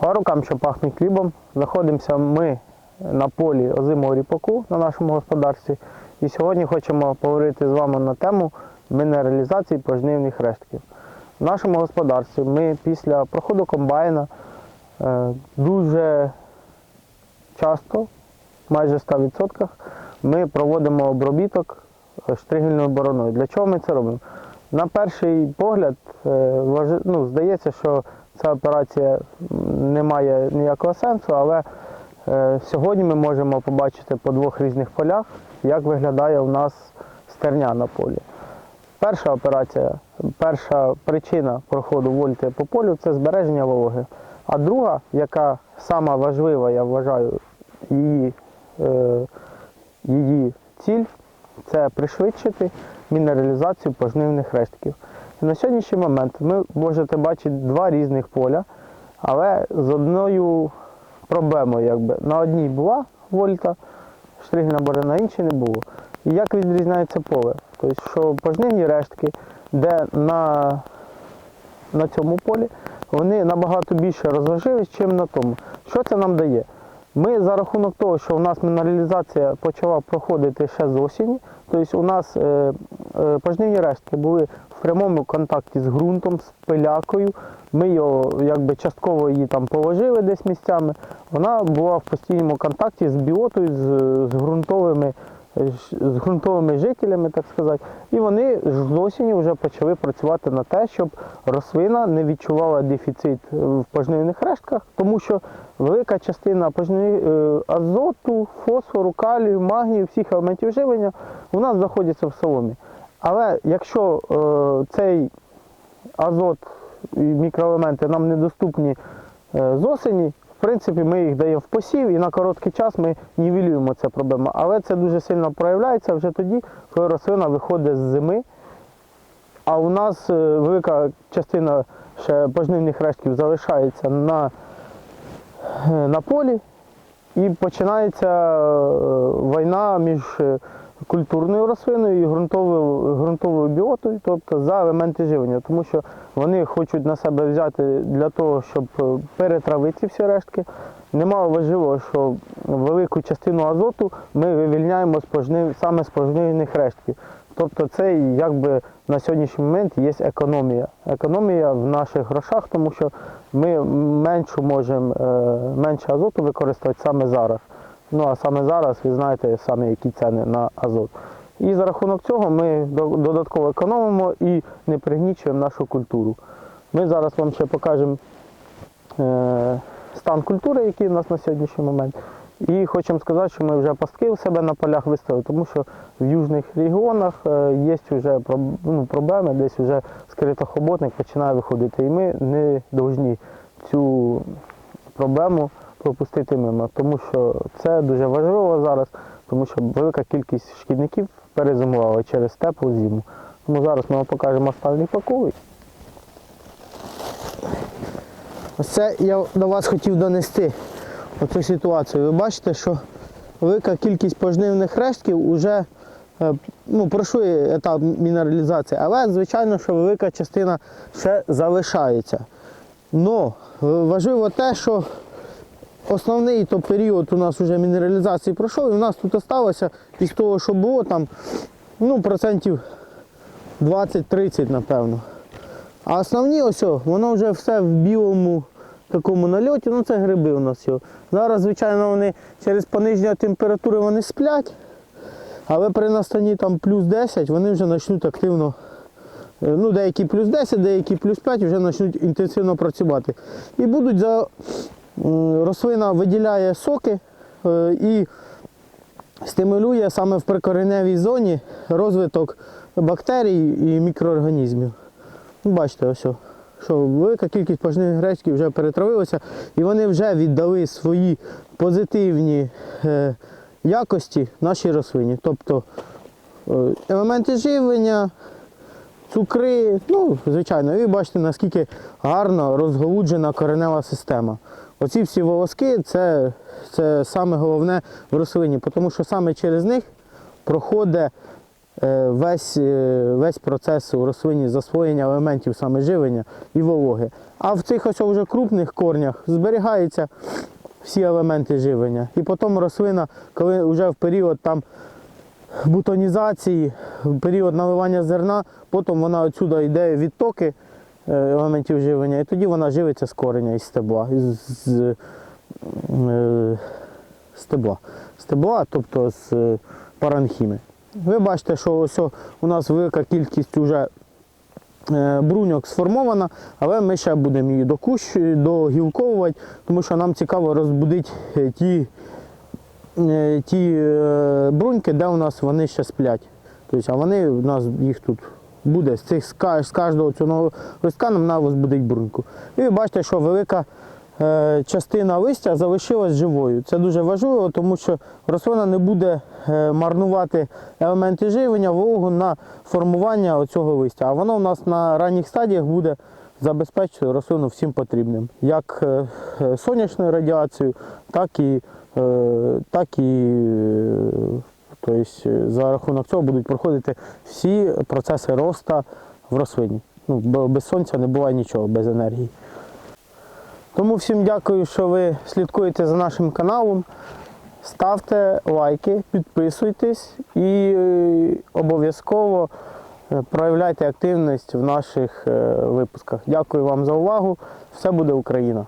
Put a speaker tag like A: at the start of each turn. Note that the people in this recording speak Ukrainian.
A: По рукам, що пахнуть хлібом, знаходимося ми на полі озимого ріпаку на нашому господарстві. І сьогодні хочемо поговорити з вами на тему мінералізації пожнивних рештків. В нашому господарстві ми після проходу комбайна е, дуже часто, майже 100%, ми проводимо обробіток штригельною бороною. Для чого ми це робимо? На перший погляд, е, ну, здається, що ця операція м, не має ніякого сенсу, але е, сьогодні ми можемо побачити по двох різних полях, як виглядає у нас стерня на полі. Перша операція, перша причина проходу вольти по полю це збереження вологи. А друга, яка сама важлива, я вважаю, її, е, її ціль це пришвидшити мінералізацію пожнивних рештків. На сьогоднішній момент ви можете бачити два різних поля, але з одною проблемою. Якби. На одній була вольта, штригельна бора, на іншій не було. І як відрізняється поле? Тобто, що пожнивні рештки, де на, на цьому полі вони набагато більше розложились, ніж на тому. Що це нам дає? Ми за рахунок того, що у нас мінералізація почала проходити ще з осені, тобто у нас е, е, пожнивні рештки були прямому контакті з ґрунтом, з пилякою. Ми його якби частково її там положили десь місцями. Вона була в постійному контакті з біотою, з, з ґрунтовими з ґрунтовими жителями, так сказати, і вони ж з осені вже почали працювати на те, щоб рослина не відчувала дефіцит в пожнивних рештках, тому що велика частина пожнив... е, азоту, фосфору, калію, магнію, всіх елементів живлення у нас знаходиться в соломі. Але якщо е, цей азот і мікроелементи нам недоступні е, з осені, в принципі, ми їх даємо в посів і на короткий час ми нівелюємо цю проблему. Але це дуже сильно проявляється вже тоді, коли рослина виходить з зими. А у нас е, велика частина ще пожнивних рештків залишається на, е, на полі, і починається е, війна між культурною рослиною і ґрунтовою, ґрунтовою біотою, тобто за елементи живлення, тому що вони хочуть на себе взяти для того, щоб е, перетравити всі рештки. Немало важливо, що велику частину азоту ми вивільняємо з пожнив, саме з пожнивних рештків. Тобто це якби на сьогоднішній момент є економія. Економія в наших грошах, тому що ми меншу можемо, е, менше азоту використовувати саме зараз. Ну а саме зараз ви знаєте самі які ціни на азот. І за рахунок цього ми додатково економимо і не пригнічуємо нашу культуру. Ми зараз вам ще покажемо е, стан культури, який у нас на сьогоднішній момент. І хочемо сказати, що ми вже пастки у себе на полях виставили, тому що в южних регіонах е, є вже ну, проблеми, десь вже скритохоботник починає виходити. І ми не повинні цю проблему пропустити мимо, тому що це дуже важливо зараз, тому що велика кількість шкідників перезимувала через теплу зиму. Тому зараз ми вам покажемо останній паковий. Ось це я до вас хотів донести оцю ситуацію. Ви бачите, що велика кількість пожнивних рештків вже е, ну, пройшли етап мінералізації, але звичайно, що велика частина ще залишається. Но е, важливо те, що основний то період у нас вже мінералізації пройшов, і у нас тут залишилося із того, що було там, ну, процентів 20-30, напевно. А основні ось, воно вже все в білому такому нальоті, ну це гриби у нас. Його. Зараз, звичайно, вони через пониження температури вони сплять, але при настанні там плюс 10 вони вже почнуть активно, е, ну деякі плюс 10, деякі плюс 5 вже почнуть інтенсивно працювати. І будуть за рослина виділяє соки е, і стимулює саме в прикореневій зоні розвиток бактерій і мікроорганізмів. Ну, Бачите, ось, що велика кількість пожнивних гречків вже перетравилася і вони вже віддали свої позитивні е, якості нашій рослині. Тобто е, елементи живлення, цукри, ну, звичайно, і бачите, наскільки гарно розголуджена коренева система. Оці всі волоски це, це саме головне в рослині, тому що саме через них проходить е, весь, е, весь процес у рослині засвоєння елементів саме живлення і вологи. А в цих ось вже крупних корнях зберігаються всі елементи живлення. І потім рослина, коли вже в період там бутонізації, період наливання зерна, потім вона отсюди йде відтоки е, елементів живлення, і тоді вона живиться з кореня із стебла. Із, з, е, стебла. Стебла, тобто з е, паранхіми. Ви бачите, що ось у нас велика кількість вже бруньок сформована, але ми ще будемо її догілковувати, тому що нам цікаво розбудити ті, ті е, бруньки, де у нас вони ще сплять. Тобто, а вони у нас їх тут буде з цих з кожного цього листка нам збудить бруньку. І ви бачите, що велика е, частина листя залишилась живою. Це дуже важливо, тому що рослина не буде е, марнувати елементи живлення, вологу на формування оцього листя. А воно у нас на ранніх стадіях буде забезпечувати рослину всім потрібним. Як е, е, сонячною радіацією, так і, е, так і тобто, за рахунок цього будуть проходити всі процеси росту в рослині. Ну, без сонця не буває нічого, без енергії. Тому всім дякую, що ви слідкуєте за нашим каналом. Ставте лайки, підписуйтесь і обов'язково проявляйте активність в наших е, випусках. Дякую вам за увагу. Все буде Україна!